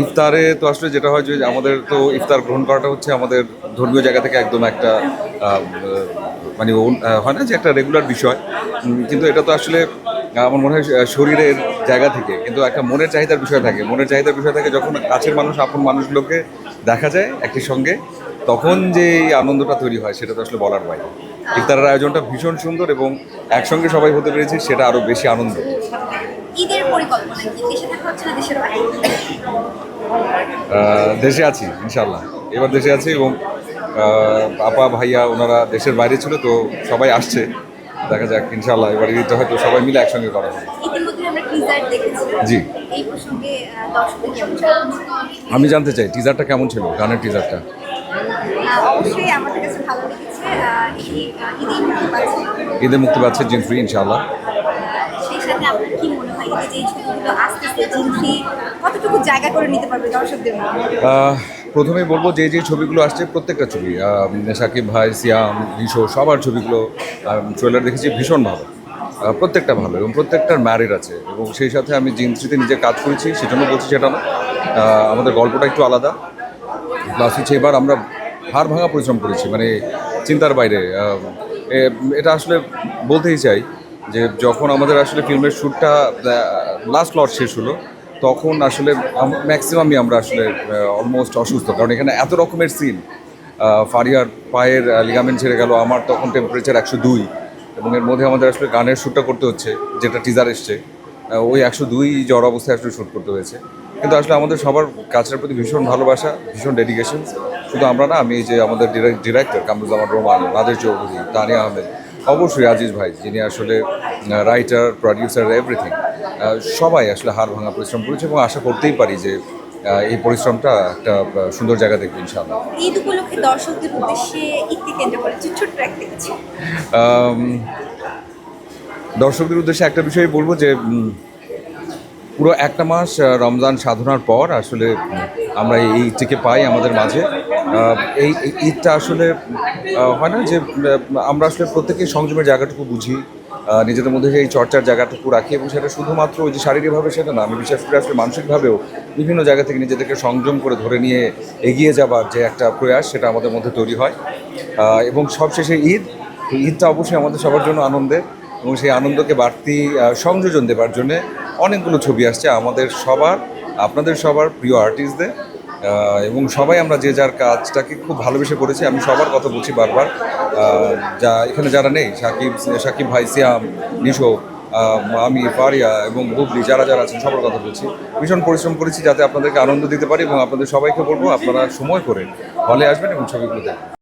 ইফতারে তো আসলে যেটা হয় যে আমাদের তো ইফতার গ্রহণ করাটা হচ্ছে আমাদের ধর্মীয় জায়গা থেকে একদম একটা মানে হয় না যে একটা রেগুলার বিষয়। কিন্তু এটা তো আসলে আমার মনে হয় শরীরের জায়গা থেকে। কিন্তু একটা মনের চাহিদার বিষয় থাকে। মনের চাহিদার বিষয় থাকে যখন কাছের মানুষ, আপন মানুষগুলোকে দেখা যায় একই সঙ্গে, তখন যে আনন্দটা তৈরি হয়, সেটা তো আসলে বলার বাইরে। ইফতারের আয়োজনটা ভীষণ সুন্দর এবং একসঙ্গে সবাই হতে পেরেছি, সেটা আরও বেশি আনন্দ। ঈদের পরিকল্পনা কি দেশে থাকা হচ্ছে না দেশের বাইরে? দেশে আছি ইনশাল্লাহ এবার দেশে আছি এবং আপা ভাইয়া ওনারা দেশের বাইরে ছিল তো সবাই আসছে। দেখা যাক ইনশাল্লাহ এবার ঈদটা হয়তো সবাই মিলে একসঙ্গে করা হবে। জি। আমি জানতে চাই টিজারটা কেমন ছিল গানের টিজারটা অবশ্যই আমাদের কাছে ভালো লেগেছে। ঈদে মুক্তি পাচ্ছে। জিন ফ্রি ইনশাল্লাহ আহ, আপনার কি মনে হয় ঈদে যে ছবিগুলো আসতেছে কতটুকু জায়গা করে নিতে পারবে দর্শকদের মধ্যে? প্রথমেই বলব যে যে ছবিগুলো আসছে প্রত্যেকটা ছবি সাকিব ভাই সিয়াম নিশো সবার ছবিগুলো ট্রেলার দেখেছি ভীষণ ভালো। প্রত্যেকটা ভালো এবং প্রত্যেকটার ম্যারিড আছে এবং সেই সাথে আমি জিনসিতে নিজে কাজ করেছি সেজন্য বলছি সেটা না। আমাদের গল্পটা একটু আলাদা। প্লাস হচ্ছে এবার আমরা হাড় ভাঙা পরিশ্রম করেছি মানে চিন্তার বাইরে এটা আসলে বলতেই চাই যে যখন আমাদের আসলে ফিল্মের শ্যুটটা লাস্ট লট শেষ হলো, তখন আসলে ম্যাক্সিমামই আমরা আসলে অলমোস্ট অসুস্থ। কারণ এখানে এত রকমের সিন ফারিয়ার পায়ের লিগামেন্ট ছেড়ে গেল, আমার তখন টেম্পারেচার একশো দুই, এবং এর মধ্যে আমাদের আসলে গানের শ্যুটটা করতে হচ্ছে, যেটা টিজার এসছে ওই একশো দুই জ্বর অবস্থায় আসলে শ্যুট করতে হয়েছে। কিন্তু আসলে আমাদের সবার কাজটার প্রতি ভীষণ ভালোবাসা, ভীষণ ডেডিকেশন শুধু আমরা না, আমি যে আমাদের ডিরেক্টর কামরুজ্জামান রোমান নাদের চৌধুরী, তানিয়া আহমেদ অবশ্যই আজিজ ভাই যিনি আসলে রাইটার প্রডিউসার এভরিথিং সবাই আসলে হার ভাঙা পরিশ্রম করেছে এবং আশা করতেই পারি যে এই পরিশ্রমটা একটা সুন্দর জায়গা দেখবে ইনশাআল্লাহ। ঈদ উপলক্ষে দর্শকদের উদ্দেশ্যে ঈদকে কেন্দ্র করে ছোট্ট এক দর্শকদের উদ্দেশ্যে একটা বিষয়ে বলব যে পুরো একটা মাস রমজান সাধনার পর আসলে আমরা এই ঈদটিকে পাই আমাদের মাঝে। এই ঈদটা আসলে হয় না যে আমরা আসলে প্রত্যেকেই সংযমের জায়গাটুকু বুঝি নিজেদের মধ্যে এই চর্চার জায়গাটুকু রাখি এবং সেটা শুধুমাত্র ওই যে শারীরিকভাবে সেটা না, আমি বিশ্বাস করি আসলে মানসিকভাবেও বিভিন্ন জায়গা থেকে নিজেদেরকে সংযম করে ধরে নিয়ে এগিয়ে যাবার যে একটা প্রয়াস সেটা আমাদের মধ্যে তৈরি হয়। এবং সবশেষে ঈদ ঈদটা অবশ্যই আমাদের সবার জন্য আনন্দের এবং সেই আনন্দকে বাড়তি সংযোজন দেবার জন্য অনেকগুলো ছবি আসছে, আমাদের সবার, আপনাদের সবার প্রিয় আর্টিস্টদের এবং সবাই আমরা যে যার কাজটাকে খুব ভালোবেসে করেছি, আমি সবার কথা বলছি বারবার যা এখানে যারা নেই, সাকিব সাকিব ভাই, সিয়াম, নিশো আমি পারিয়া এবং বুবলি, যারা যারা আছেন, সবার কথা বলছি। ভীষণ পরিশ্রম করেছি যাতে আপনাদেরকে আনন্দ দিতে পারি এবং আপনাদের সবাইকে বলব, আপনারা সময় করে হলে আসবেন এবং ছবিগুলো দেখবেন।